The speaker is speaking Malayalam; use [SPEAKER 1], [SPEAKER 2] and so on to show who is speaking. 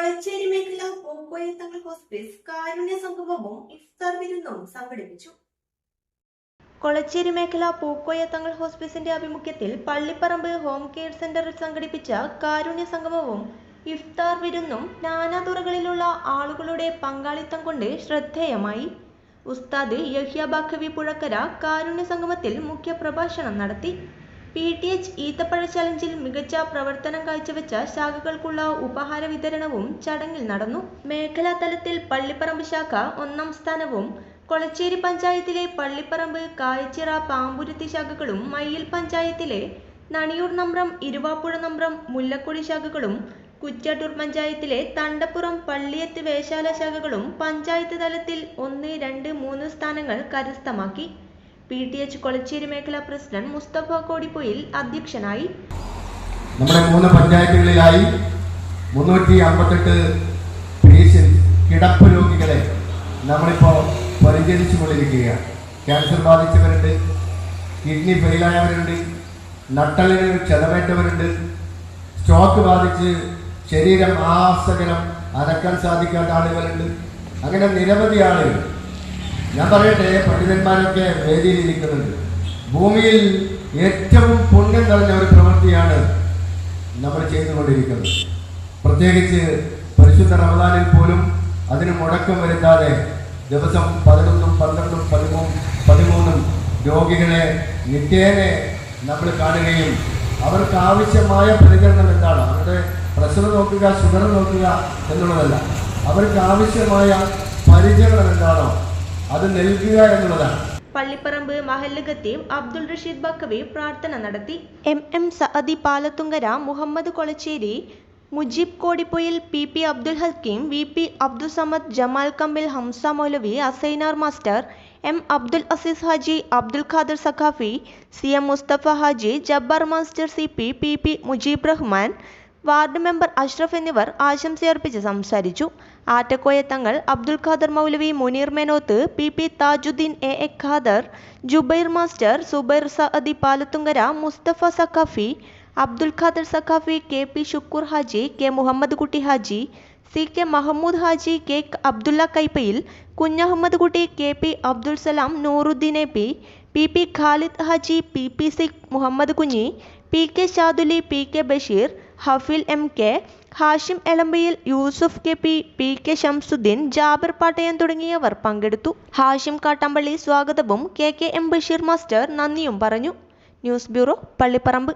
[SPEAKER 1] കൊളച്ചേരി മേഖല പൂക്കോയത്തങ്ങൾ ഹോസ്പിസ് കാരുണ്യ സംഗമവും ഇഫ്താർ വിരുന്നും സംഘടിപ്പിച്ചു.
[SPEAKER 2] കൊളച്ചേരി മേഖല പൂക്കോയ തങ്ങൾ ഹോസ്പിസിന്റെ ആഭിമുഖ്യത്തിൽ പള്ളിപ്പറമ്പ് ഹോം കെയർ സെന്ററിൽ സംഘടിപ്പിച്ച കാരുണ്യ സംഗമവും ഇഫ്താർ വിരുന്നും നാനാതുറകളിലുള്ള ആളുകളുടെ പങ്കാളിത്തം കൊണ്ട് ശ്രദ്ധേയമായി. ഉസ്താദ് യഹ്യ ബാഖവി പുഴക്കര കാരുണ്യ സംഗമത്തിൽ മുഖ്യപ്രഭാഷണം നടത്തി. പി ടി എച്ച് ഈത്തപ്പഴ ചലഞ്ചിൽ മികച്ച പ്രവർത്തനം കാഴ്ചവെച്ച ശാഖകൾക്കുള്ള ഉപഹാര വിതരണവും ചടങ്ങിൽ നടന്നു. മേഖലാ തലത്തിൽ പള്ളിപ്പറമ്പ് ശാഖ ഒന്നാം സ്ഥാനവും കൊളച്ചേരി പഞ്ചായത്തിലെ പള്ളിപ്പറമ്പ് കായച്ചിറ പാമ്പുരുത്തി ശാഖകളും മയ്യിൽ പഞ്ചായത്തിലെ നണിയൂർ നമ്പ്രം ഇരുവാപ്പുഴ നമ്പ്രം മുല്ലക്കുടി ശാഖകളും കുറ്റാട്ടൂർ പഞ്ചായത്തിലെ തണ്ടപ്പുറം പള്ളിയത്ത് വേശാല ശാഖകളും പഞ്ചായത്ത് തലത്തിൽ ഒന്ന് രണ്ട് മൂന്ന് സ്ഥാനങ്ങൾ കരസ്ഥമാക്കി. പി ടി എച്ച് കൊളച്ചേരി മേഖലാ പ്രസിഡന്റ് മുസ്തഫ കോടിപ്പൊയിൽ അധ്യക്ഷനായി.
[SPEAKER 3] നമ്മുടെ മൂന്ന് പഞ്ചായത്തുകളിലായി മുന്നൂറ്റി അമ്പത്തെട്ട് പേഷ്യൻസ് കിടപ്പ് രോഗികളെ നമ്മളിപ്പോൾ പരിചരിച്ചു കൊണ്ടിരിക്കുകയാണ് ക്യാൻസർ ബാധിച്ചവരുണ്ട് കിഡ്നി ഫെയിലായവരുണ്ട് നട്ടലിന് ക്ഷതമേറ്റവരുണ്ട് സ്ട്രോക്ക് ബാധിച്ച് ശരീരം ആസകലം അനക്കാൻ സാധിക്കാത്ത ആളുകളുണ്ട്. അങ്ങനെ നിരവധി ആളുകൾ ഞാൻ പറയട്ടെ പണ്ഡിതന്മാരൊക്കെ വേദിയിൽ ഭൂമിയിൽ ഏറ്റവും പുണ്യം നിറഞ്ഞ ഒരു പ്രവൃത്തിയാണ് നമ്മൾ ചെയ്തുകൊണ്ടിരിക്കുന്നത്. പ്രത്യേകിച്ച് പരിശുദ്ധ റമദാനിൽ പോലും അതിന് മുടക്കം വരുത്താതെ ദിവസം പതിനൊന്നും പന്ത്രണ്ടും പതിമൂന്നും പതിമൂന്നും രോഗികളെ നിത്യേനെ നമ്മൾ കാണുകയും അവർക്ക് ആവശ്യമായ പരിചരണം എന്താണ്? അവരുടെ പ്രഷർ നോക്കുക ഷുഗർ നോക്കുക എന്നുള്ളതല്ല. അവർക്ക് ആവശ്യമായ പരിചരണം എന്താണോ അത് നൽകുക എന്നുള്ളതാണ്.
[SPEAKER 2] പള്ളിപ്പറമ്പ് മഹല്ല് ഖത്തീബ് അബ്ദുൾ റഷീദ് ബക്കവി പ്രാർത്ഥന നടത്തി. M M Saadi Palathunkara Muhammad Kolachery Mujeeb Kodipoyil P P Abdul Hakeem V P Abdul Samad Jamal Kambil Hamza Moulavi Asainar master M Abdul Azeez Haji Abdul Khader Saqafi C M Musthafa Haji Jabbar master C P P P Mujeeb Rahman ward member Ashraf എന്നിവർ ആശംസയർപ്പിച്ച് സംസാരിച്ചു. Attakoya Thangal Abdul Khader Moulavi Muneer Menoth P P Thajudheen A A Khader Jubair master Subair Saadi Palathunkara Musthafa Saqafi Abdul Khader Saqafi K P Shukoor Haji K Muhammad Kutty Haji C K Mahmood Haji K Abdulla Kaippayil Kunhahammed Kutty K P Abdul Salam Nooruddeen A P P P Khalid Haji P P C Muhammad Kunhi P K Shaduli P K Basheer Hafeel M K Hashim Elambayil Yusuf K P P K Shamsuddeen Jabir Pattayan തുടങ്ങിയവർ പങ്കെടുത്തു. ഹാഷിം കാട്ടമ്പള്ളി സ്വാഗതവും K K M Basheer master നന്ദിയും പറഞ്ഞു. News bureau Pallipparamba.